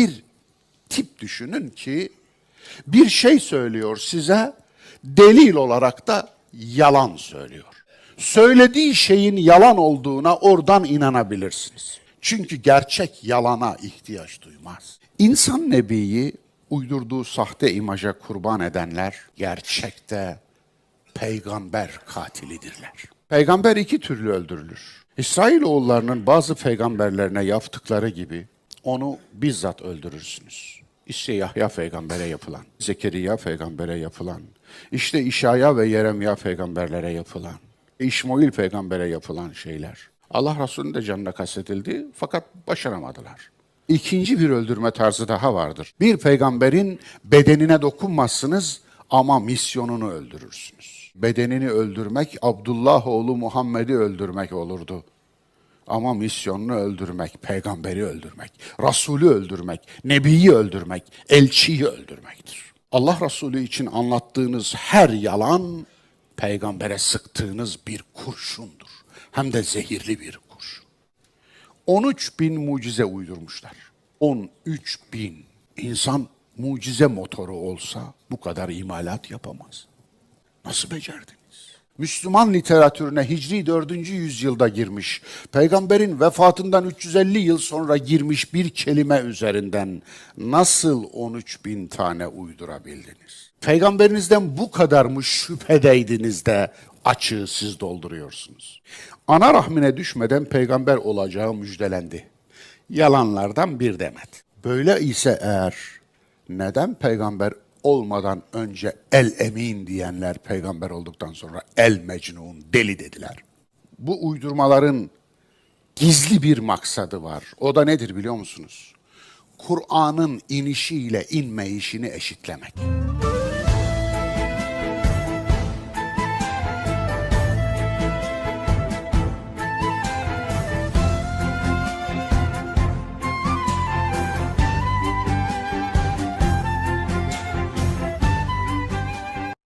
Bir tip düşünün ki bir şey söylüyor size, delil olarak da yalan söylüyor. Söylediği şeyin yalan olduğuna oradan inanabilirsiniz. Çünkü gerçek yalana ihtiyaç duymaz. İnsan nebiyi uydurduğu sahte imaja kurban edenler gerçekte peygamber katilidirler. Peygamber iki türlü öldürülür. İsrailoğullarının bazı peygamberlerine yaptıkları gibi onu bizzat öldürürsünüz. İşte Yahya peygambere yapılan, Zekeriya peygambere yapılan, işte İşaya ve Yeremya peygamberlere yapılan, İşmail peygambere yapılan şeyler. Allah Resulü'nün de canına kastedildi fakat başaramadılar. İkinci bir öldürme tarzı daha vardır. Bir peygamberin bedenine dokunmazsınız ama misyonunu öldürürsünüz. Bedenini öldürmek Abdullah oğlu Muhammed'i öldürmek olurdu. Ama misyonunu öldürmek, peygamberi öldürmek, Resulü öldürmek, Nebiyi öldürmek, elçiyi öldürmektir. Allah Resulü için anlattığınız her yalan peygambere sıktığınız bir kurşundur. Hem de zehirli bir kurşun. 13 bin mucize uydurmuşlar. 13 bin. İnsan mucize motoru olsa bu kadar imalat yapamaz. Nasıl becerdiniz? Müslüman literatürüne Hicri 4. yüzyılda girmiş, peygamberin vefatından 350 yıl sonra girmiş bir kelime üzerinden nasıl 13 bin tane uydurabildiniz? Peygamberinizden bu kadar mı şüphedeydiniz de açığı siz dolduruyorsunuz? Ana rahmine düşmeden peygamber olacağı müjdelendi. Yalanlardan bir demet. Böyle ise eğer neden peygamber olmadan önce el emin diyenler peygamber olduktan sonra el mecnun deli dediler. Bu uydurmaların gizli bir maksadı var. O da nedir biliyor musunuz? Kur'an'ın inişiyle inmeyişini eşitlemek.